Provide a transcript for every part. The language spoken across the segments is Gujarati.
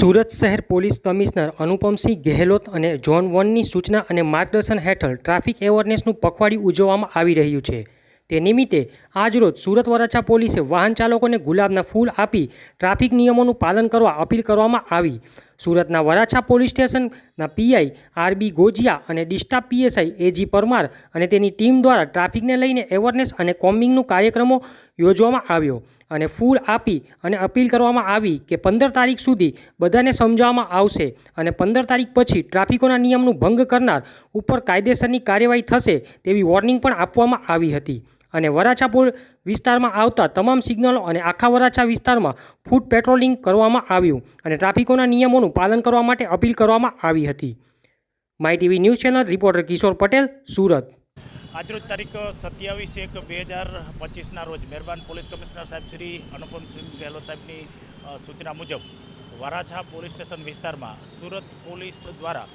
સુરત શહેર પોલીસ કમિશનર અનુપમસિંહ ગેહલોત અને ઝોન વનની સૂચના અને માર્ગદર્શન હેઠળ ટ્રાફિક એવરનેસનું પખવાડિયું ઉજવવામાં આવી રહ્યું છે. તે નિમિત્તે આજરોજ સુરત વરાછા પોલીસે વાહન ચાલકોને ગુલાબના ફૂલ આપી ટ્રાફિક નિયમોનું પાલન કરવા અપીલ કરવામાં આવી. સુરતના વરાછા પોલીસ સ્ટેશનના પીઆઈ આરબી ગોજિયા અને ડિસ્ટા પીએસઆઈ એજી પરમાર અને તેની ટીમ દ્વારા ટ્રાફિકને લઈને એવરનેસ અને કોમ્બિંગનું કાર્યક્રમો યોજવામાં આવ્યો અને ફૂલ આપી અને અપીલ કરવામાં આવી કે પંદર તારીખ સુધી બધાને સમજાવવામાં આવશે અને પંદર તારીખ પછી ટ્રાફિકોના નિયમનું ભંગ કરનાર ઉપર કાયદેસરની કાર્યવાહી થશે તેવી વોર્નિંગ પણ આપવામાં આવી હતી. અને વરાછાપુર વિસ્તારમાં આવતા તમામ સિગ્નલો અને આખા વરાછા વિસ્તારમાં ફૂટ પેટ્રોલિંગ કરવામાં આવ્યું અને ટ્રાફિકોના નિયમોનું પાલન કરવા માટે અપીલ કરવામાં આવી હતી. My TV news channel reporter Kishor Patel, Surat. આજરોજ તારીખ સત્યાવીસ એક બે હજાર પચીસના રોજ મહેરબાન પોલીસ કમિશનર સાહેબ શ્રી અનુપમસિંહ ગેહલોત સાહેબની સૂચના મુજબ વરાછા પોલીસ સ્ટેશન વિસ્તારમાં સુરત પોલીસ દ્વારા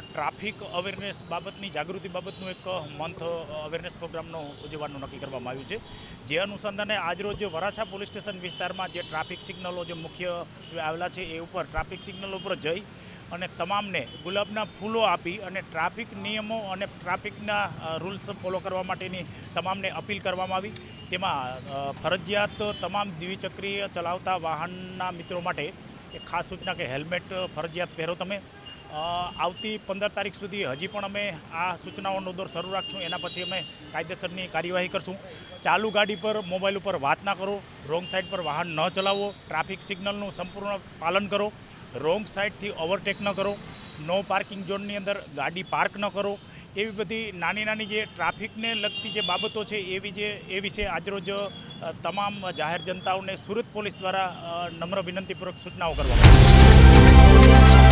ટ્રાફિક અવેરનેસ બાબતની, જાગૃતિ બાબતનું એક મંથ અવેરનેસ પ્રોગ્રામનું ઉજવવાનું નક્કી કરવામાં આવ્યું છે. જે અનુસંધાને આજરોજ વરાછા પોલીસ સ્ટેશન વિસ્તારમાં જે ટ્રાફિક સિગ્નલો જે મુખ્ય આવેલા છે એ ઉપર ટ્રાફિક સિગ્નલ ઉપર જઈ અને તમામને ગુલાબના ફૂલો આપી અને ટ્રાફિક નિયમો અને ટ્રાફિકના રૂલ્સ ફોલો કરવા માટેની તમામને અપીલ કરવામાં આવી. તેમાં ફરજિયાત તમામ દ્વિચક્રીય ચલાવતા વાહનના મિત્રો માટે એક ખાસ સૂચના કે હેલ્મેટ ફરજિયાત પહેરો તમે. આવતી પંદર તારીખ સુધી હજી પણ અમે આ સૂચનાઓનો દોર શરૂ રાખશું. એના પછી અમે કાયદેસરની કાર્યવાહી કરશું. ચાલુ ગાડી પર, મોબાઈલ ઉપર વાત ના કરો. રોંગ સાઈડ પર વાહન ન ચલાવો. ટ્રાફિક સિગ્નલનું સંપૂર્ણ પાલન કરો. રોંગ સાઈડથી ઓવરટેક ન કરો. નો પાર્કિંગ ઝોનની અંદર ગાડી પાર્ક ન કરો. એવી બધી નાની નાની જે ટ્રાફિકને લગતી જે બાબતો છે, એવી જે, એ વિશે આજરોજ તમામ જાહેર જનતાઓને સુરત પોલીસ દ્વારા નમ્ર વિનંતીપૂર્વક સૂચનાઓ કરવામાં.